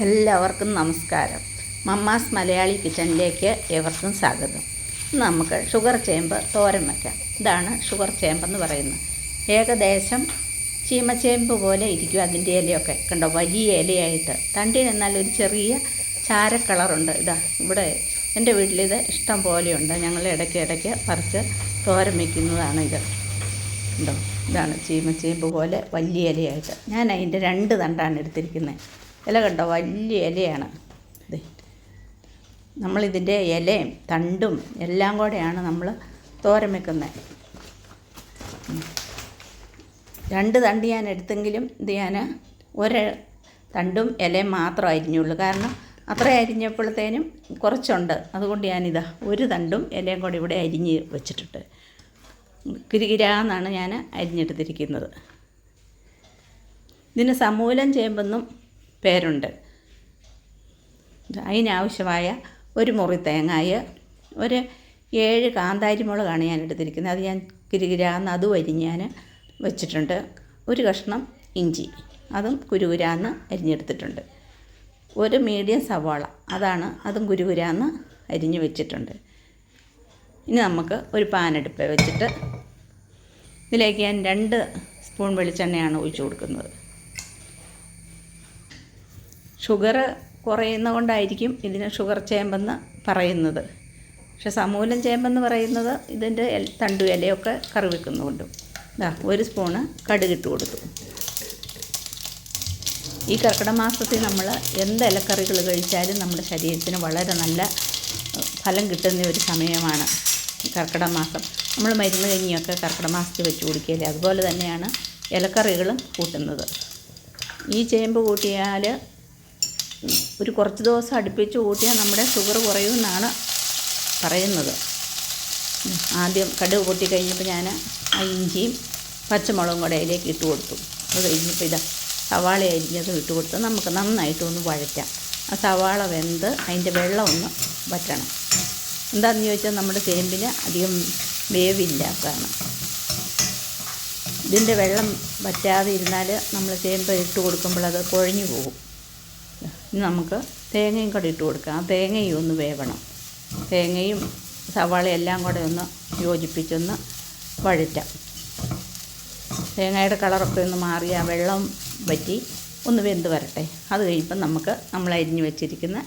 എല്ലാവർക്കും നമസ്കാരം. മമ്മാസ് മലയാളി കിച്ചണിലേക്ക് ഏവർക്കും സ്വാഗതം. നമുക്ക് ഷുഗർ ചേമ്പ് തോരൻ വയ്ക്കാം ഇതാണ് ഷുഗർ ചേമ്പെന്ന് പറയുന്നത്. ഏകദേശം ചീമച്ചേമ്പ് പോലെ ഇരിക്കും അതിന്റെ ഇലയൊക്കെ. കണ്ടോ വലിയ ഇലയായിട്ട്. തണ്ടിന് എന്നാൽ ഒരു ചെറിയ ചാര കളറുണ്ട്. ഇതാ ഇവിടെ എന്റെ വീട്ടിലിത് ഇഷ്ടം പോലെയുണ്ട്. ഞങ്ങൾ ഇടയ്ക്ക് ഇടയ്ക്ക് പറിച്ച് തോരൻ വയ്ക്കുന്നതാണ് ഇത്. ഉണ്ടോ ഇതാണ് ചീമച്ചേമ്പ് പോലെ വലിയ ഇലയായിട്ട്. ഞാൻ അതിന്റെ രണ്ട് തണ്ടാണ് എടുത്തിരിക്കുന്നത്. ഇല കണ്ടോ? വലിയ ഇലയാണ്. ദേ നമ്മളിതിന്റെ ഇലയും തണ്ടും എല്ലാം കൂടെയാണ് നമ്മൾ തോരൻ വെക്കുന്നത്. രണ്ട് തണ്ട് ഞാൻ എടുത്തെങ്കിലും ഇത് ഞാൻ ഒരു തണ്ടും ഇലയും മാത്രം അരിഞ്ഞുള്ളൂ. കാരണം അത്ര അരിഞ്ഞപ്പോഴത്തേനും കുറച്ചുണ്ട്. അതുകൊണ്ട് ഞാനിതാ ഒരു തണ്ടും ഇലയും കൂടെ ഇവിടെ അരിഞ്ഞ് വെച്ചിട്ടുണ്ട് കിരികിരാന്നാണ് ഞാൻ അരിഞ്ഞെടുത്തിരിക്കുന്നത്. ഇതിന് സമൂലം ചേമ്പെന്നും പേരുണ്ട്. അതിനാവശ്യമായ ഒരു മുറി തേങ്ങായ ഒരു ഏഴ് കാന്താരി മുളകാണ് ഞാൻ എടുത്തിരിക്കുന്നത്. അത് ഞാൻ കിരുകിരാന്ന് അതും അരിഞ്ഞ് ഞാൻ വെച്ചിട്ടുണ്ട്. ഒരു കഷ്ണം ഇഞ്ചി അതും കുരുകുരാന്ന് അരിഞ്ഞെടുത്തിട്ടുണ്ട്. ഒരു മീഡിയം സവാള അതാണ് അതും കുരുകുരാന്ന് അരിഞ്ഞ് വെച്ചിട്ടുണ്ട്. ഇനി നമുക്ക് ഒരു പാനെടുപ്പ് വെച്ചിട്ട് ഇതിലേക്ക് ഞാൻ രണ്ട് സ്പൂൺ വെളിച്ചെണ്ണയാണ് ഒഴിച്ചു കൊടുക്കുന്നത്. ഷുഗർ കുറയുന്ന കൊണ്ടായിരിക്കും ഇതിന് ഷുഗർ ചേമ്പെന്ന് പറയുന്നത്. പക്ഷെ സമൂലം ചേമ്പെന്ന് പറയുന്നത് ഇതിന്റെ തണ്ടു ഇലയൊക്കെ കറി വെക്കുന്നുണ്ട് ഇതാ ഒരു സ്പൂണ് കടുകിട്ട് കൊടുത്തു. ഈ കർക്കിടക മാസത്തിൽ നമ്മൾ എന്ത് ഇലക്കറികൾ കഴിച്ചാലും നമ്മുടെ ശരീരത്തിന് വളരെ നല്ല ഫലം കിട്ടുന്ന ഒരു സമയമാണ് കർക്കിടക മാസം. നമ്മൾ മരുന്ന് കഞ്ഞിയൊക്കെ കർക്കിടക മാസത്തിൽ വെച്ച് കുടിക്കുകയല്ലേ? അതുപോലെ തന്നെയാണ് ഇലക്കറികളും കൂട്ടുന്നത്. ഈ ചേമ്പ് കൂട്ടിയാൽ ഒരു കുറച്ച് ദിവസം അടുപ്പിച്ച് കൂട്ടിയാൽ നമ്മുടെ ഷുഗർ കുറയുമെന്നാണ് പറയുന്നത്. ആദ്യം കടുക് പൊട്ടി കഴിഞ്ഞപ്പോൾ ഞാൻ ആ ഇഞ്ചിയും പച്ചമുളകും കൂടെ അതിലേക്ക് ഇട്ട് കൊടുത്തു. അത് കഴിഞ്ഞപ്പോൾ ഇതാ സവാള അരിഞ്ഞതും ഇട്ട് കൊടുത്ത് നമുക്ക് നന്നായിട്ട് ഒന്ന് വഴറ്റാം. ആ സവാള വെന്ത് അതിന്റെ വെള്ളം ഒന്ന് വറ്റണം. എന്താണെന്ന് ചോദിച്ചാൽ നമ്മുടെ ചേമ്പിന് അധികം വേവില്ലാത്തതാണ്. ഇതിന്റെ വെള്ളം വറ്റാതെ ഇരുന്നാൽ നമ്മൾ ചേമ്പ് ഇട്ട് കൊടുക്കുമ്പോൾ അത് കുഴഞ്ഞു പോകും. ഇനി നമുക്ക് തേങ്ങയും കൂടെ ഇട്ട് കൊടുക്കാം. ആ തേങ്ങയും ഒന്ന് വേവണം. തേങ്ങയും സവാളയും എല്ലാം കൂടെ ഒന്ന് യോജിപ്പിച്ചൊന്ന് വഴറ്റാം. തേങ്ങയുടെ കളറൊക്കെ ഒന്ന് മാറി ആ വെള്ളം വറ്റി ഒന്ന് വെന്ത് വരട്ടെ. അത് കഴിയുമ്പം നമുക്ക് നമ്മൾ അരിഞ്ഞു വെച്ചിരിക്കുന്ന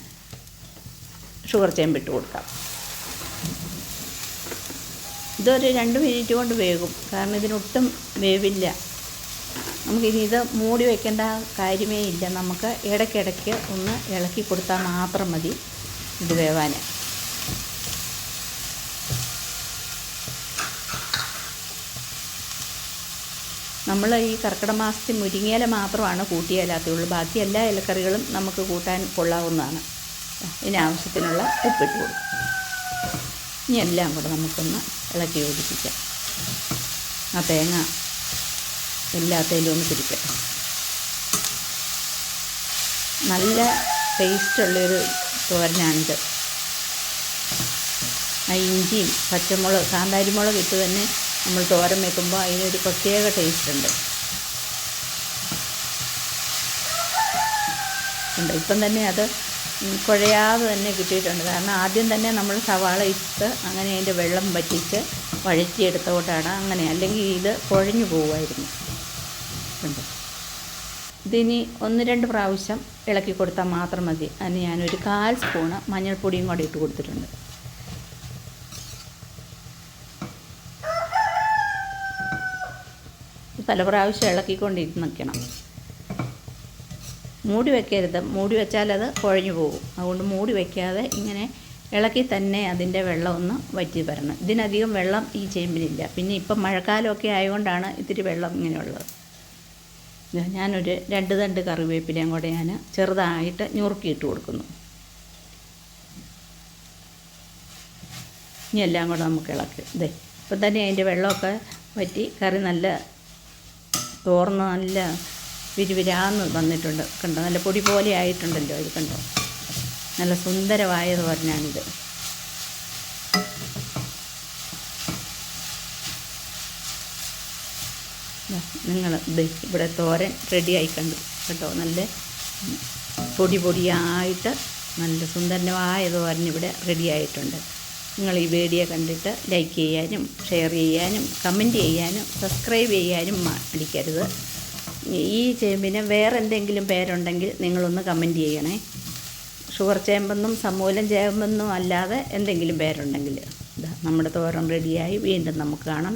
ഷുഗർ ചേമ്പിട്ട് കൊടുക്കാം. ഇതൊരു രണ്ട് മിനിറ്റ് കൊണ്ട് വേകും. കാരണം ഇതിനൊട്ടും വേവില്ല. നമുക്കിനി ഇത് മൂടി വയ്ക്കേണ്ട കാര്യമേ ഇല്ല. നമുക്ക് ഇടയ്ക്കിടയ്ക്ക് ഒന്ന് ഇളക്കി കൊടുത്താൽ മാത്രം മതി ഇത് വേവാൻ. നമ്മൾ ഈ കർക്കിടക മാസത്തിൽ മുരിങ്ങയില മാത്രമാണ് കൂട്ടിയല്ലാത്തുള്ളൂ ബാക്കി എല്ലാ ഇലക്കറികളും നമുക്ക് കൂട്ടാൻ കൊള്ളാവുന്നതാണ്. ഇതിന് ആവശ്യത്തിനുള്ള ഉപ്പിട്ട് കൊടുക്കും. ഇനി എല്ലാം കൂടെ നമുക്കൊന്ന് ഇളക്കി യോജിപ്പിക്കാം. ആ തേങ്ങ എല്ലാത്തേലും ഒന്ന് പിടിക്കട്ടെ നല്ല ടേസ്റ്റുള്ളൊരു തോരനാണിത്. ആ ഇഞ്ചിയും പച്ചമുളക് കാന്താരിമുളക് ഇട്ട് തന്നെ നമ്മൾ തോരൻ വെക്കുമ്പോൾ അതിനൊരു പ്രത്യേക ടേസ്റ്റ് ഉണ്ട്. ഇപ്പം തന്നെ അത് കുഴയാതെ തന്നെ കിട്ടിയിട്ടുണ്ട്. കാരണം ആദ്യം തന്നെ നമ്മൾ സവാള ഇട്ട് അങ്ങനെ അതിന്റെ വെള്ളം വറ്റിച്ച് വഴറ്റിയെടുത്തോട്ടാണ് അങ്ങനെ. അല്ലെങ്കിൽ ഇത് കുഴഞ്ഞു പോകുമായിരുന്നു ഉണ്ട് ഇതിനി ഒന്ന് രണ്ട് പ്രാവശ്യം ഇളക്കി കൊടുത്താൽ മാത്രം മതി. അതിന് ഞാനൊരു കാൽ സ്പൂണ് മഞ്ഞൾപ്പൊടിയും കൂടെ ഇട്ട് കൊടുത്തിട്ടുണ്ട്. പല പ്രാവശ്യം ഇളക്കിക്കൊണ്ടിരുന്ന് നിൽക്കണം മൂടി വയ്ക്കരുത് മൂടി വെച്ചാൽ അത് കുഴഞ്ഞു പോകും. അതുകൊണ്ട് മൂടി വയ്ക്കാതെ ഇങ്ങനെ ഇളക്കി തന്നെ അതിന്റെ വെള്ളം ഒന്ന് വറ്റി വരണം. ഇതിനധികം വെള്ളം ഈ ചേമ്പിനില്ല പിന്നെ ഇപ്പം മഴക്കാലമൊക്കെ ആയതുകൊണ്ടാണ് ഇത്തിരി വെള്ളം ഇങ്ങനെയുള്ളത്. ഞാനൊരു രണ്ട് തണ്ട് കറിവേപ്പിലയും കൂടെ ഞാൻ ചെറുതായിട്ട് ഞുറുക്കിയിട്ട് കൊടുക്കുന്നു. ഇനി എല്ലാം കൂടെ നമുക്ക് ഇളക്കി. ഇതേ ഇപ്പം തന്നെ അതിന്റെ വെള്ളമൊക്കെ പറ്റി കറി നല്ല തോർന്ന് നല്ല വിരുവിരാന്ന് വന്നിട്ടുണ്ട്. കണ്ടോ? നല്ല പൊടി പോലെ ആയിട്ടുണ്ടല്ലോ ഇത് കണ്ടോ? നല്ല സുന്ദരമായ തോരനാണിത് നിങ്ങൾ ഇത് ഇവിടെ തോരൻ റെഡിയായി കണ്ടു. കേട്ടോ നല്ല പൊടി പൊടിയായിട്ട് നല്ല സുന്ദരമായ തോരൻ ഇവിടെ റെഡി ആയിട്ടുണ്ട്. നിങ്ങൾ ഈ വീഡിയോ കണ്ടിട്ട് ലൈക്ക് ചെയ്യാനും ഷെയർ ചെയ്യാനും കമന്റ് ചെയ്യാനും സബ്സ്ക്രൈബ് ചെയ്യാനും മടിക്കരുത്. ഈ ചേമ്പിന് വേറെ എന്തെങ്കിലും പേരുണ്ടെങ്കിൽ നിങ്ങളൊന്ന് കമന്റ് ചെയ്യണേ. ഷുഗർ ചേമ്പെന്നും സമൂലം ചേമ്പെന്നും അല്ലാതെ എന്തെങ്കിലും പേരുണ്ടെങ്കിൽ നമ്മുടെ തോരൻ റെഡിയായി വീണ്ടും നമുക്ക് കാണാം.